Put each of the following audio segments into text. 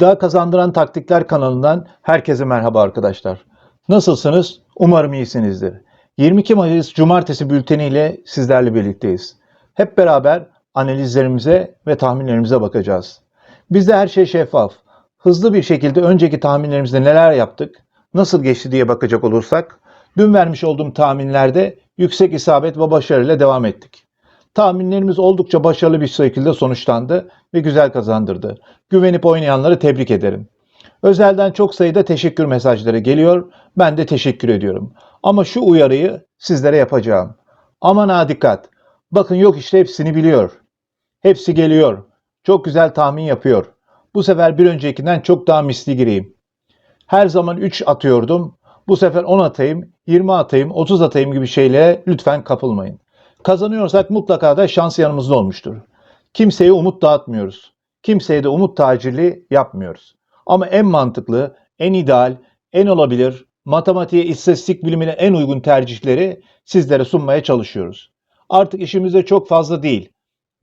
İddia Kazandıran Taktikler kanalından herkese merhaba arkadaşlar. Nasılsınız? Umarım iyisinizdir. 22 Mayıs Cumartesi bülteni ile sizlerle birlikteyiz. Hep beraber analizlerimize ve tahminlerimize bakacağız. Bizde her şey şeffaf. Hızlı bir şekilde önceki tahminlerimizde neler yaptık, nasıl geçti diye bakacak olursak, dün vermiş olduğum tahminlerde yüksek isabet ve başarıyla devam ettik. Tahminlerimiz oldukça başarılı bir şekilde sonuçlandı ve güzel kazandırdı. Güvenip oynayanları tebrik ederim. Özelden çok sayıda teşekkür mesajları geliyor. Ben de teşekkür ediyorum. Ama şu uyarıyı sizlere yapacağım. Aman ha dikkat. Bakın yok işte hepsini biliyor. Hepsi geliyor. Çok güzel tahmin yapıyor. Bu sefer bir öncekinden çok daha misli gireyim. Her zaman 3 atıyordum. Bu sefer 10 atayım, 20 atayım, 30 atayım gibi şeylere lütfen kapılmayın. Kazanıyorsak mutlaka da şans yanımızda olmuştur. Kimseye umut dağıtmıyoruz. Kimseye de umut tacirliği yapmıyoruz. Ama en mantıklı, en ideal, en olabilir, matematiğe, istatistik bilimine en uygun tercihleri sizlere sunmaya çalışıyoruz. Artık işimizde çok fazla değil.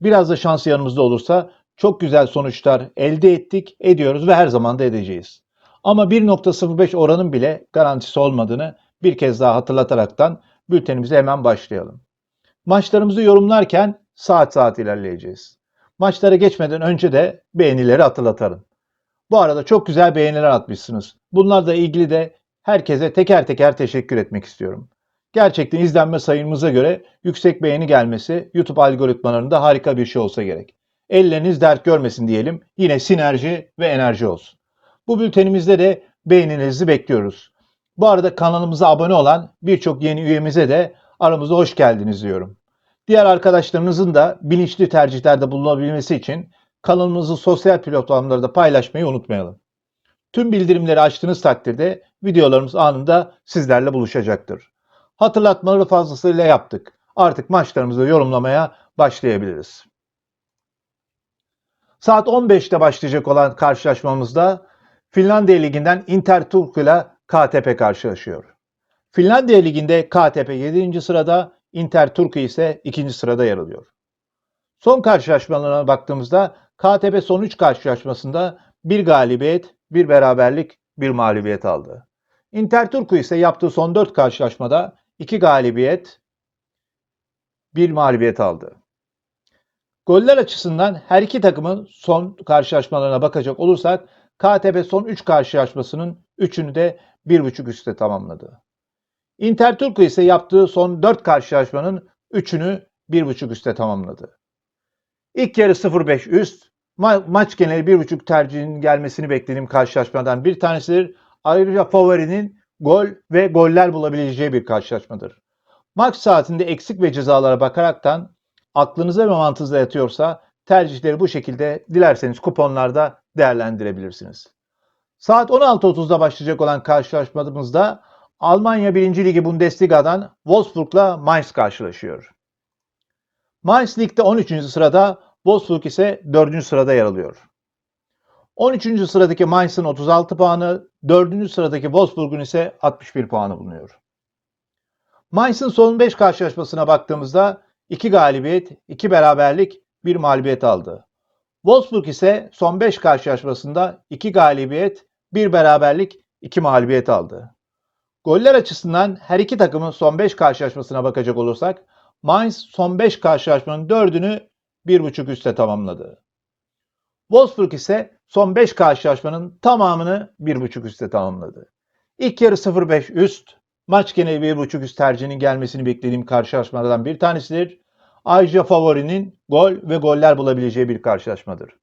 Biraz da şans yanımızda olursa çok güzel sonuçlar elde ettik, ediyoruz ve her zaman da edeceğiz. Ama 1.05 oranın bile garantisi olmadığını bir kez daha hatırlataraktan bültenimize hemen başlayalım. Maçlarımızı yorumlarken saat saat ilerleyeceğiz. Maçlara geçmeden önce de beğenileri hatırlatarım. Bu arada çok güzel beğeniler atmışsınız. Bunlarla ilgili de herkese teker teker teşekkür etmek istiyorum. Gerçekten izlenme sayımıza göre yüksek beğeni gelmesi YouTube algoritmalarında harika bir şey olsa gerek. Elleriniz dert görmesin diyelim. Yine sinerji ve enerji olsun. Bu bültenimizde de beğenilerinizi bekliyoruz. Bu arada kanalımıza abone olan birçok yeni üyemize de aramıza hoş geldiniz diyorum. Diğer arkadaşlarınızın da bilinçli tercihlerde bulunabilmesi için kanalımızı sosyal platformlarda paylaşmayı unutmayalım. Tüm bildirimleri açtığınız takdirde videolarımız anında sizlerle buluşacaktır. Hatırlatmaları fazlasıyla yaptık. Artık maçlarımızı yorumlamaya başlayabiliriz. Saat 15'te başlayacak olan karşılaşmamızda Finlandiya Ligi'nden Inter Turku ile KTP karşılaşıyor. Finlandiya Ligi'nde KTP 7. sırada, Inter Turku ise 2. sırada yer alıyor. Son karşılaşmalarına baktığımızda KTP son 3 karşılaşmasında bir galibiyet, bir beraberlik, bir mağlubiyet aldı. Inter Turku ise yaptığı son 4 karşılaşmada 2 galibiyet, 1 mağlubiyet aldı. Goller açısından her iki takımın son karşılaşmalarına bakacak olursak KTP son 3 karşılaşmasının 3'ünü de 1.5 üstte tamamladı. Inter Turku ise yaptığı son 4 karşılaşmanın 3'ünü 1.5 üstte tamamladı. İlk yarı 0-5 üst, ma- maç geneli 1.5 tercihinin gelmesini beklediğim karşılaşmadan bir tanesidir. Ayrıca favorinin gol ve goller bulabileceği bir karşılaşmadır. Maç saatinde eksik ve cezalara bakaraktan aklınıza ve mantığınıza yatıyorsa tercihleri bu şekilde dilerseniz kuponlarda değerlendirebilirsiniz. Saat 16.30'da başlayacak olan karşılaşmamızda Almanya 1. Ligi Bundesliga'dan Wolfsburg'la Mainz karşılaşıyor. Mainz ligde 13. sırada, Wolfsburg ise 4. sırada yer alıyor. 13. sıradaki Mainz'ın 36 puanı, 4. sıradaki Wolfsburg'un ise 61 puanı bulunuyor. Mainz'ın son 5 karşılaşmasına baktığımızda 2 galibiyet, 2 beraberlik, 1 mağlubiyet aldı. Wolfsburg ise son 5 karşılaşmasında 2 galibiyet, 1 beraberlik, 2 mağlubiyet aldı. Goller açısından her iki takımın son 5 karşılaşmasına bakacak olursak Mainz son 5 karşılaşmanın 4'ünü 1.5 üstte tamamladı. Wolfsburg ise son 5 karşılaşmanın tamamını 1.5 üstte tamamladı. İlk yarı 0-5 üst, maç geneli 1.5 üst tercihinin gelmesini beklediğim karşılaşmalardan bir tanesidir. Ayrıca favorinin gol ve goller bulabileceği bir karşılaşmadır.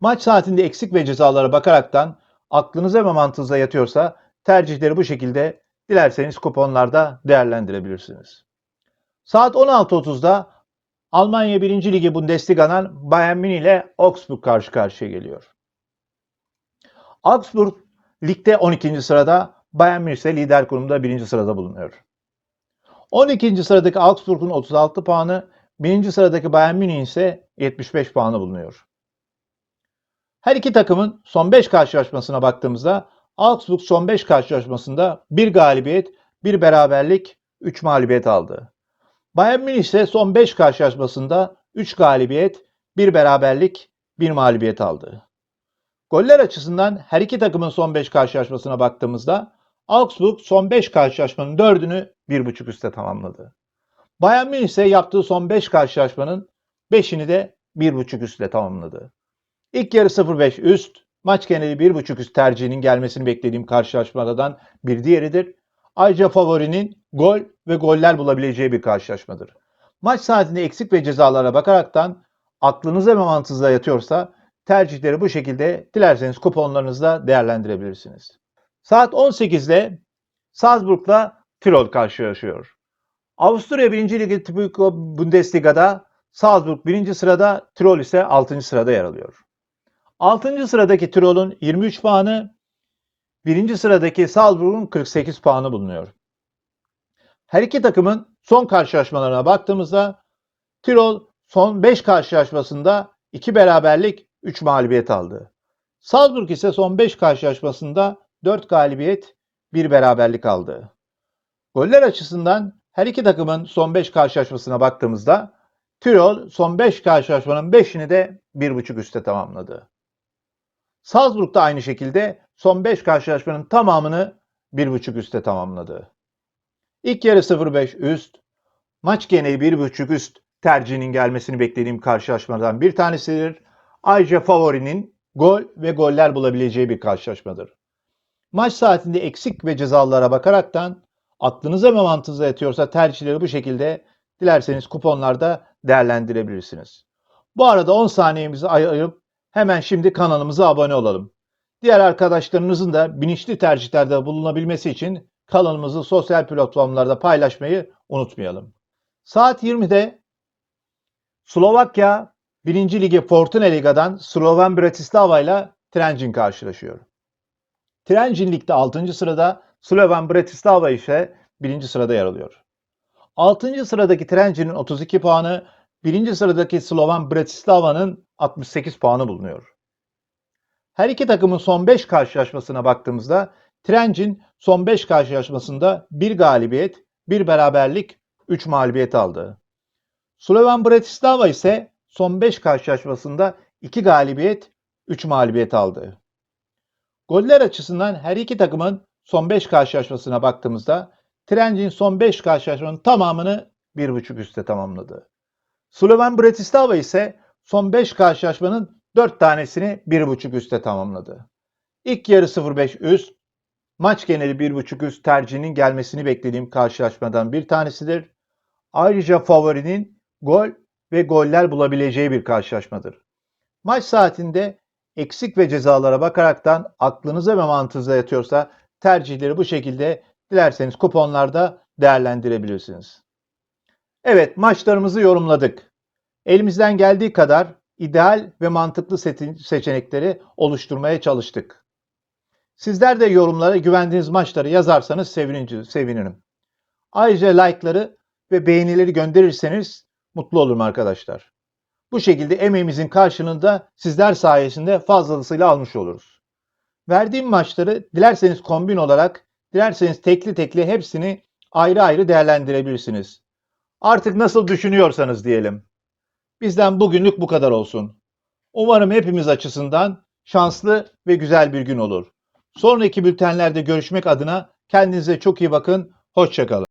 Maç saatinde eksik ve cezalara bakaraktan aklınıza ve mantığınıza yatıyorsa tercihleri bu şekilde dilerseniz kuponlarda değerlendirebilirsiniz. Saat 16.30'da Almanya 1. Ligi Bundesliga'dan Bayern Münih ile Augsburg karşı karşıya geliyor. Augsburg ligde 12. sırada, Bayern Münih ise lider konumda 1. sırada bulunuyor. 12. sıradaki Augsburg'un 36 puanı, 1. sıradaki Bayern Münih ise 75 puanı bulunuyor. Her iki takımın son 5 karşılaşmasına baktığımızda Augsburg son 5 karşılaşmasında 1 galibiyet, 1 beraberlik, 3 mağlubiyet aldı. Bayern Münih ise son 5 karşılaşmasında 3 galibiyet, 1 beraberlik, 1 mağlubiyet aldı. Goller açısından her iki takımın son 5 karşılaşmasına baktığımızda Augsburg son 5 karşılaşmanın 4'ünü 1.5 üste tamamladı. Bayern Münih ise yaptığı son 5 karşılaşmanın 5'ini de 1.5 üstle tamamladı. İlk yarı 0-5 üst, maç geneli 1.5 üst tercihinin gelmesini beklediğim karşılaşmalardan bir diğeridir. Ayrıca favorinin gol ve goller bulabileceği bir karşılaşmadır. Maç saatinde eksik ve cezalara bakaraktan aklınıza ve mantığınıza yatıyorsa tercihleri bu şekilde dilerseniz kuponlarınızda değerlendirebilirsiniz. Saat 18'de Salzburg'la Tirol karşılaşıyor. Avusturya 1. Ligi Typico Bundesliga'da Salzburg 1. sırada, Tirol ise 6. sırada yer alıyor. 6. sıradaki Tirol'un 23 puanı, 1. sıradaki Salzburg'un 48 puanı bulunuyor. Her iki takımın son karşılaşmalarına baktığımızda Tirol son 5 karşılaşmasında 2 beraberlik 3 mağlubiyet aldı. Salzburg ise son 5 karşılaşmasında 4 galibiyet 1 beraberlik aldı. Goller açısından her iki takımın son 5 karşılaşmasına baktığımızda Tirol son 5 karşılaşmanın 5'ini de 1.5 üste tamamladı. Salzburg da aynı şekilde son 5 karşılaşmanın tamamını 1.5 üste tamamladı. İlk yarı 0-5 üst, maç geneli 1.5 üst tercihinin gelmesini beklediğim karşılaşmalardan bir tanesidir. Ayrıca favorinin gol ve goller bulabileceği bir karşılaşmadır. Maç saatinde eksik ve cezalara bakaraktan aklınıza ve mantığınıza yatıyorsa tercihleri bu şekilde dilerseniz kuponlarda değerlendirebilirsiniz. Bu arada 10 saniyemizi ayırıp hemen şimdi kanalımıza abone olalım. Diğer arkadaşlarınızın da bilinçli tercihlerde bulunabilmesi için kanalımızı sosyal platformlarda paylaşmayı unutmayalım. Saat 20'de Slovakya 1. Ligi Fortuna Liga'dan Sloven Bratislava ile Trenčín karşılaşıyor. Trenčín Lig'de 6. sırada, Sloven Bratislava ise 1. sırada yer alıyor. 6. sıradaki Trenčín'in 32 puanı, 1. sıradaki Sloven Bratislava'nın 68 puanı bulunuyor. Her iki takımın son 5 karşılaşmasına baktığımızda Trenčín son 5 karşılaşmasında 1 galibiyet, 1 beraberlik, 3 mağlubiyet aldı. Sloven Bratislava ise son 5 karşılaşmasında 2 galibiyet, 3 mağlubiyet aldı. Goller açısından her iki takımın son 5 karşılaşmasına baktığımızda Trenčín son 5 karşılaşmanın tamamını 1.5 üste tamamladı. Sloven Bratislava ise son 5 karşılaşmanın 4 tanesini 1.5 üste tamamladı. İlk yarı 0-5 üst, maç geneli 1.5 üst tercihinin gelmesini beklediğim karşılaşmadan bir tanesidir. Ayrıca favorinin gol ve goller bulabileceği bir karşılaşmadır. Maç saatinde eksik ve cezalara bakaraktan aklınıza ve mantığınıza yatıyorsa tercihleri bu şekilde dilerseniz kuponlarda değerlendirebilirsiniz. Evet maçlarımızı yorumladık. Elimizden geldiği kadar ideal ve mantıklı seçenekleri oluşturmaya çalıştık. Sizler de yorumlara güvendiğiniz maçları yazarsanız sevinirim. Ayrıca like'ları ve beğenileri gönderirseniz mutlu olurum arkadaşlar. Bu şekilde emeğimizin karşılığında sizler sayesinde fazlasıyla almış oluruz. Verdiğim maçları dilerseniz kombin olarak, dilerseniz tekli tekli hepsini ayrı ayrı değerlendirebilirsiniz. Artık nasıl düşünüyorsanız diyelim. Bizden bugünlük bu kadar olsun. Umarım hepimiz açısından şanslı ve güzel bir gün olur. Sonraki bültenlerde görüşmek adına kendinize çok iyi bakın. Hoşçakalın.